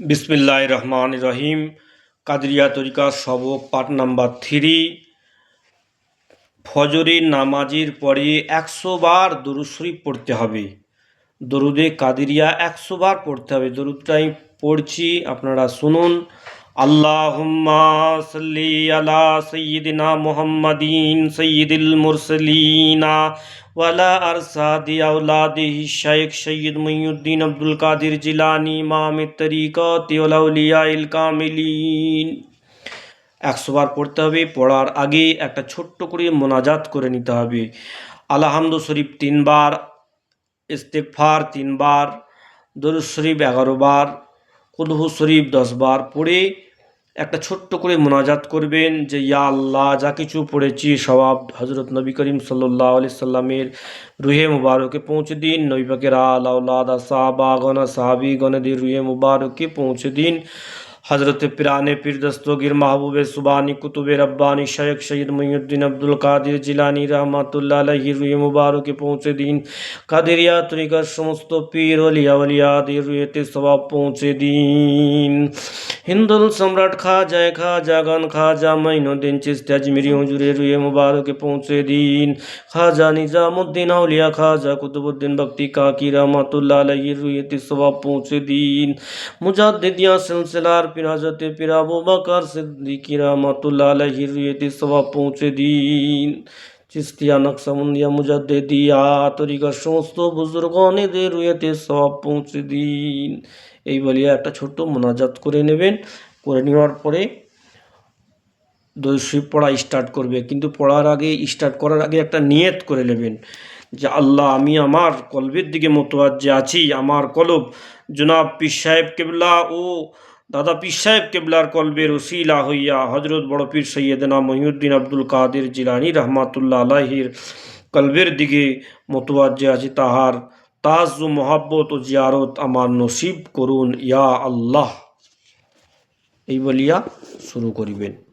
বিসমিল্লাহ রহমান রহিম কাদরিয়া তরিকা সবক পাঠ নাম্বার থ্রি। ফজরের নামাজের পরে একশো বার দরুদ শরীফ পড়তে হবে। দরুদে কাদিরিয়া একশো বার পড়তে হবে। দরুদটাই পড়ছি, আপনারা শুনুন। আল্লাহুম্মা সাল্লি আলা সাইয়্যিদিনা মুহাম্মাদিন সাইয়্যিদিল মুরসালিনা ওয়ালা আরসাদি আওলাদিহি শাইখ সৈয়দ মুইউদ্দিন আব্দুল কাদের জিলানি ইমাম তরিকত ওয়াল আউলিয়াইল কামিলিন। একশো বার পড়তে হবে, পড়ার আগে একটা ছোট্ট করে মোনাজাত করে নিতে হবে। আলহামদু শরীফ তিনবার ইস্তেকফার তিনবার, দরুদ শরীফ এগারো বার কুদহু শরীফ দশবার পড়ে একটা ছোট্ট করে মোনাজাত করবেন যে, ইয়া আল্লাহ, যা কিছু পড়েছি সবাব হজরত নবী করিম সাল্লাহ আলি সাল্লামের রুহে মুবারকে পৌঁছে দিন। নবী পাকের আল্লাহ সাহাবা গনা সাহাবি গণদের রুহে মুবারকে পৌঁছে দিন। হজরত পিরানে পীর দস্তগীর মাহবুবে সুবানি কুতুবে রব্বানি শেখ শহীদ মঈউদ্দিন আব্দুল কাদির জিলানি রহমাতুল্লাহ আলহির রুয়ে মুবারকে পৌঁছে দিন। কাদেরিয়া তরিকার সমস্ত পীর, অলিয়া অলিয়াদের রুয়েতে সবাব পৌঁছে দিন। হিন্দুল সম্রাট খা খাজা খাজা গান, খাজা মাইনুদ্দিন চিস্তি আজমিরি হুজুরের রুয়ে মুবারকে পৌঁছে দিন। খাজা নিজামুদ্দিন আউলিয়া, খাজা কুতুবুদ্দিন ভক্তি কাকি রহমাতুল্লাহ আলহির রুয়েতে সবাব পৌঁছে দিন। মুজাদ্দিদিয়া সিলসিলার পীর হজরতে পীর আবু বকর সিদ্দিকি রহমাতুল্লাহ আলাইহির রুয়েতে সবাব পৌঁছে দিন। চিস্তিয়া, নকশাবন্দিয়া, মুজাদ্দিদিয়া, তরিকার সমস্ত বুজুর্গনেদের রুয়েতে সব পৌঁছে দিন। এই বলিয়া একটা ছোট্ট মোনাজাত করে নেবেন। করে নেওয়ার পরে দৈশী পড়া স্টার্ট করবে। কিন্তু পড়ার আগে স্টার্ট করার আগে একটা নিয়ত করে নেবেন যে, আল্লাহ, আমি আমার কলবের দিকে যে আছি। আমার কলব জনাব পীর সাহেব কেবলা ও দাদা পীর সাহেব কেবলার কলবের ওসিলা হইয়া হজরত বড় পীর সৈয়দনা মহিউদ্দিন আব্দুল কাদের জিলানি রহমাতুল্লাহ আলাহির কলবের দিকে যে আছে তাহার তাজ ও মোহাব্বত ও জিয়ারত আমার নসিব করুন, ইয়া আল্লাহ। এই বলিয়া শুরু করিবেন।